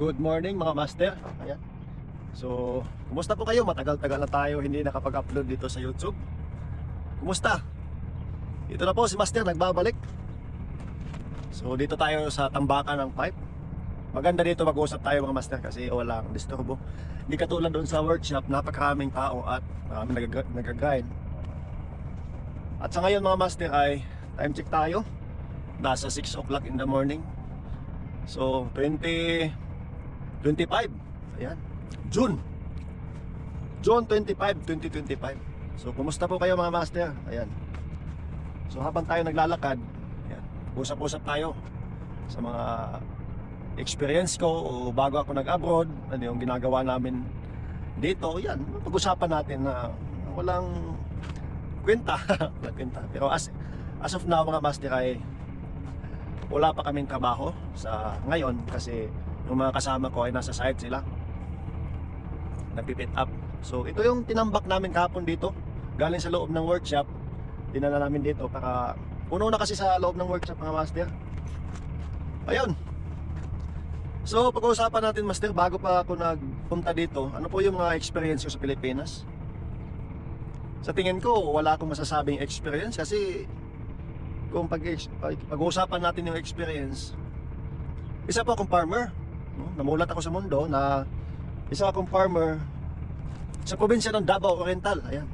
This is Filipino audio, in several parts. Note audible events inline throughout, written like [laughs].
Good morning mga master. Ayan. So, kumusta po kayo? Matagal-tagal na tayo hindi nakapag-upload dito sa YouTube. Kumusta? Ito na po si Master nagbabalik. So, dito tayo sa tambakan ng pipe. Maganda dito mag-usap tayo mga master kasi walang disturbo. Hindi katulad doon sa workshop, napakaraming tao at maraming nagag- nagagrind. At sa ngayon mga master ay time check tayo. Nasa 6 o'clock in the morning. So, 20... 25. Ayan. June. June 25, 2025. So, kumusta po kayo mga master? Ayan. So, habang tayo naglalakad, ayan, usap-usap tayo sa mga experience ko o bago ako nag-abroad, ano yung ginagawa namin dito. Yan, pag-usapan natin na walang kwenta. [laughs] walang kwenta. Pero as, as of now mga master ay wala pa kaming trabaho sa ngayon kasi yung mga kasama ko ay nasa site sila. Nagpipit up. So ito yung tinambak namin kahapon dito. Galing sa loob ng workshop. Dinala namin dito para puno na kasi sa loob ng workshop mga master. Ayun. So pag-uusapan natin master bago pa ako nagpunta dito ano po yung mga experience ko sa Pilipinas? Sa tingin ko wala akong masasabing experience kasi kung pag, pag-uusapan natin yung experience isa po akong farmer? Namulat ako sa mundo na isa akong farmer sa probinsya ng Davao Oriental ayan.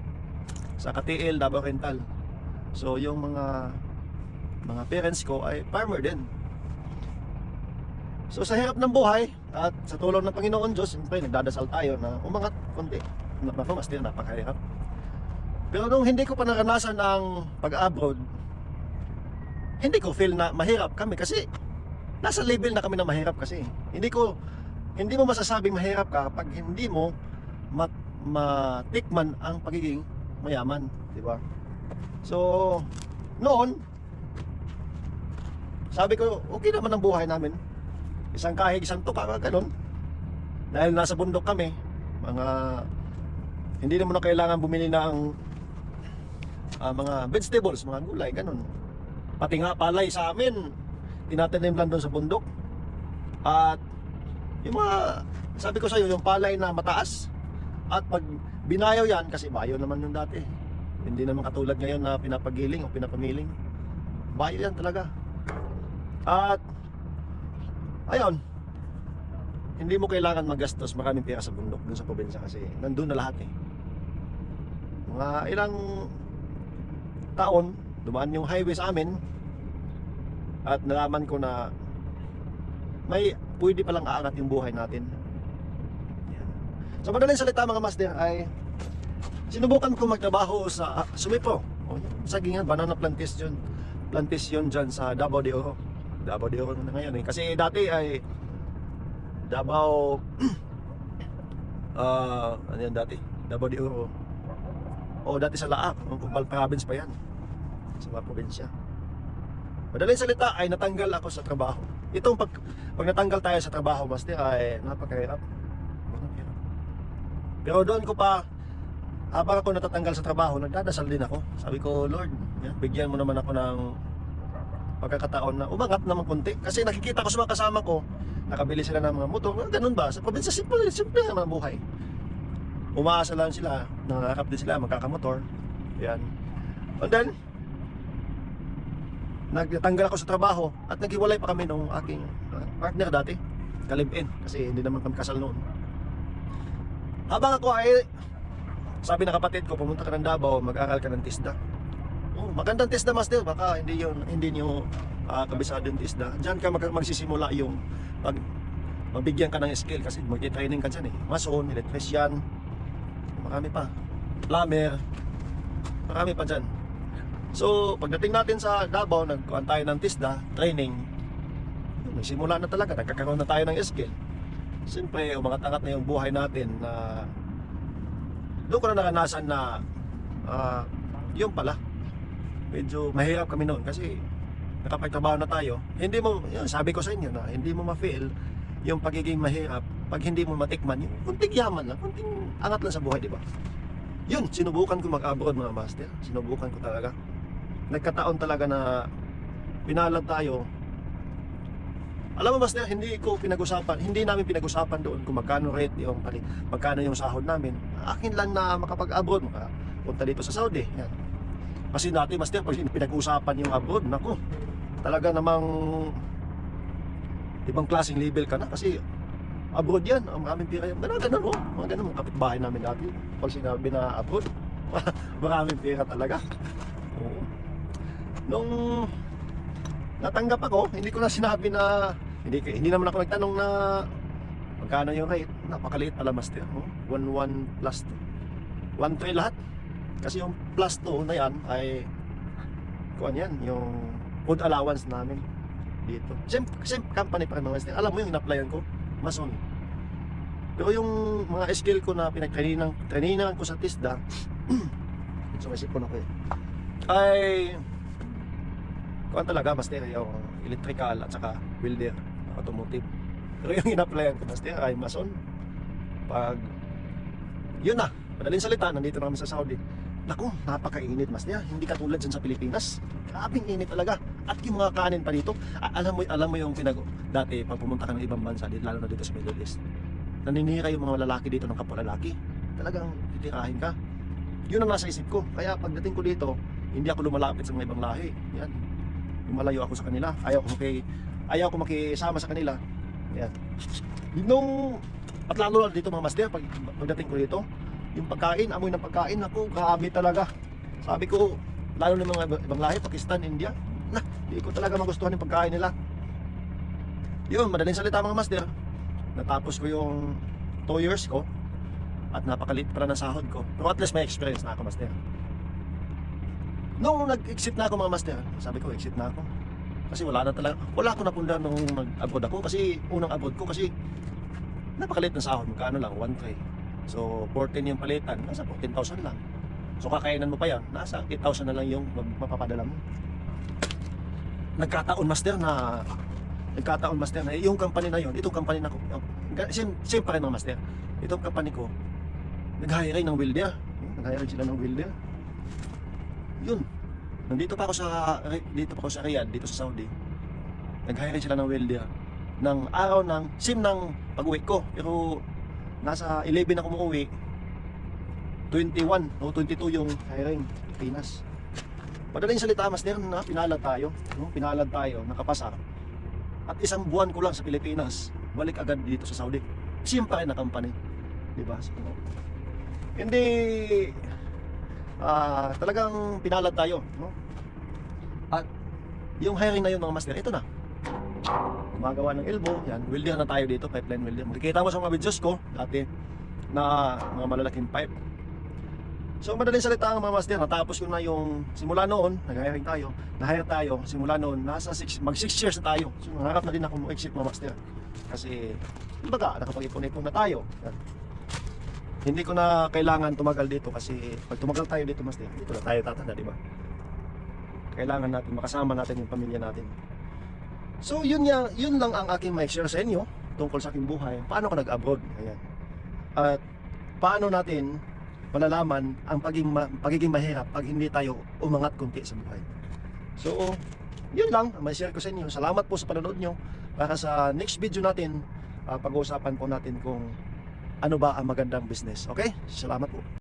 Sa Katiil, Davao Oriental. So yung mga mga parents ko ay farmer din. So sa hirap ng buhay at sa tulong ng Panginoon Diyos siyempre nagdadasal tayo na umangat konti. Naku mas din napakahirap. Pero nung hindi ko pa naranasan ang pag-abroad hindi ko feel na mahirap kami kasi nasa level na kami na mahirap kasi hindi ko hindi mo masasabing mahirap ka pag hindi mo mat, matikman ang pagiging mayaman, di ba? So, noon sabi ko, okay naman ang buhay namin. Isang kahig, isang tuka, ganun. Dahil nasa bundok kami, mga hindi naman na kailangan bumili ng ah, mga vegetables, mga gulay, ganun. Pati nga palay sa amin, tinatanim lang doon sa bundok. At yung mga, sabi ko sa iyo, yung palay na mataas. At pag binayaw yan, kasi bayo naman yung dati. Hindi naman katulad ngayon na pinapagiling o pinapamiling. Bayo yan talaga. At, ayun, hindi mo kailangan magastos maraming pera sa bundok dun sa probinsya kasi nandun na lahat eh. Mga ilang taon, dumaan yung highway sa amin at nalaman ko na may pwede palang aangat yung buhay natin. Sa madaling salita mga master ay sinubukan ko magtrabaho sa uh, Sumipro. O, sagingan, banana plantation plantation dyan sa Davao de Oro. Davao de Oro na ngayon eh. Kasi dati ay Davao [clears throat] ah ano yan dati? Davao de Oro. O dati sa Laak, ang Kupal province pa yan. Sa mga probinsya. Madaling salita ay natanggal ako sa trabaho. Itong pag, pag natanggal tayo sa trabaho, master, ay napakahirap. Pero doon ko pa, habang ako natatanggal sa trabaho, nagdadasal din ako. Sabi ko, Lord, yan, bigyan mo naman ako ng pagkakataon na umangat naman konti. Kasi nakikita ko sa mga kasama ko, nakabili sila ng mga motor. Ganun ba? Sa probinsya, simple, simple naman ang buhay. Umaasa lang sila, nangarap din sila, magkakamotor. Yan. And then, nagtanggal ako sa trabaho at naghiwalay pa kami nung aking uh, partner dati kalib-in kasi hindi naman kami kasal noon. Habang ako ay sabi ng kapatid ko pumunta ka ng Davao mag-aral ka ng TISDA. Oh, magandang TISDA master. Baka hindi yun hindi niyo uh, kabisado yung TISDA. Dyan ka mag- magsisimula yung pag mabigyan ka ng skill kasi magti-training ka dyan eh. Mason, electrician marami pa. Plumber marami pa dyan So, pagdating natin sa Davao, nagkuhan tayo ng TISDA, training. Nagsimula na talaga, nagkakaroon na tayo ng skill. Siyempre, umangat-angat na yung buhay natin na doon ko na naranasan na ah, yun pala. Medyo mahirap kami noon kasi nakapagtrabaho na tayo. Hindi mo, yun, sabi ko sa inyo na hindi mo ma-feel yung pagiging mahirap pag hindi mo matikman yung kunting yaman lang, kunting angat lang sa buhay, di ba? Yun, sinubukan ko mag-abroad mga master. Sinubukan ko talaga nagkataon talaga na pinalad tayo Alam mo Master, hindi ko pinag-usapan, hindi namin pinag-usapan doon kung magkano rate yung magkano yung sahod namin. Akin lang na makapag-abroad, makapunta dito sa Saudi. Yan. Kasi dati Master, pag pinag-usapan yung abroad, nako, talaga namang ibang klaseng level ka na kasi abroad yan, ang maraming pira yan. Ganun, ganun, oh. Mga ganun, kapitbahay namin dati. Pag sinabi na abroad, [laughs] maraming pira talaga. Oo. Nung natanggap ako, hindi ko na sinabi na hindi hindi naman ako nagtanong na magkano yung rate. Napakaliit pala master. Oh. 11 plus 2. 1 lahat. Kasi yung plus 2 na yan ay kuan yan, yung food allowance namin dito. Same, same company pa rin mga. Alam mo yung in-applyan ko, mason. Pero yung mga skill ko na pinagtrainingan trainingan ko sa TISDA, so may sipon ako eh, ay kuan talaga master yung electrical at saka welder automotive pero yung in-applyan ko master ay mason pag yun na madaling salita nandito na kami sa Saudi Naku, napakainit mas niya. Hindi katulad dyan sa Pilipinas. Grabing init talaga. At yung mga kanin pa dito, alam mo alam mo yung pinag dati pag pumunta ka ng ibang bansa, lalo na dito sa Middle East. Naninira yung mga lalaki dito ng kapwa lalaki. Talagang titirahin ka. Yun ang nasa isip ko. Kaya pagdating ko dito, hindi ako lumalapit sa mga ibang lahi. Yan. Lumalayo ako sa kanila. Ayaw ko maki ayaw ko makisama sa kanila. Yan. Nung at lalo dito mga masder pag pagdating ko dito, yung pagkain, amoy ng pagkain ako, grabe talaga. Sabi ko, lalo na mga iba- ibang lahi, Pakistan, India, na, hindi ko talaga magustuhan yung pagkain nila. Yun, madaling salita mga master. Natapos ko yung 2 years ko at napakalit para ng sahod ko. Pero at least may experience na ako, master. Nung nag-exit na ako mga master, sabi ko, exit na ako. Kasi wala na talaga, wala ako napundar nung nag-abroad ako kasi unang abroad ko kasi napakalit ng sahod, magkano lang, 1K. So, 14 yung palitan, nasa 14,000 lang. So, kakainan mo pa yan, nasa 8,000 na lang yung mapapadala mo. Nagkataon, master, na nagkataon, master, na yung company na yon, itong company na ko, same, same pa rin mga master, itong company ko, nag-hire ng welder. Nag-hire sila ng welder. Yun. Nandito pa ako sa, dito pa ako sa Riyadh, dito sa Saudi. Nag-hire sila ng welder ng araw ng sim ng pag-uwi ko. Pero nasa 11 ako umuwi. 21 o 22 yung hiring Pinas. Madaling salita mas din na pinalad tayo, no? Pinalad tayo, nakapasa. At isang buwan ko lang sa Pilipinas, balik agad dito sa Saudi. Rin na company. Di ba? So, hindi ah talagang pinalad tayo, no? At yung hiring na yun mga master, ito na gumagawa ng elbow, yan, welder na tayo dito, pipeline welder. Makikita mo sa mga videos ko, dati, na mga malalaking pipe. So, madaling salita ang mga master, natapos ko na yung, simula noon, nag-hiring tayo, na-hire tayo, simula noon, nasa six, mag 6 years na tayo. So, nangarap na din ako mo-exit mga master. Kasi, ibaga, nakapag-ipon-ipon na tayo. Yan. Hindi ko na kailangan tumagal dito kasi pag tumagal tayo dito, master, dito na tayo tatanda, di ba? Kailangan natin, makasama natin yung pamilya natin. So yun nga, yun lang ang aking may share sa inyo tungkol sa aking buhay. Paano ka nag-abroad? Ayan. At paano natin malalaman ang pagiging, ma- pagiging mahirap pag hindi tayo umangat kunti sa buhay. So, yun lang ang may share ko sa inyo. Salamat po sa panonood nyo. Para sa next video natin, ah, pag-uusapan po natin kung ano ba ang magandang business. Okay? Salamat po.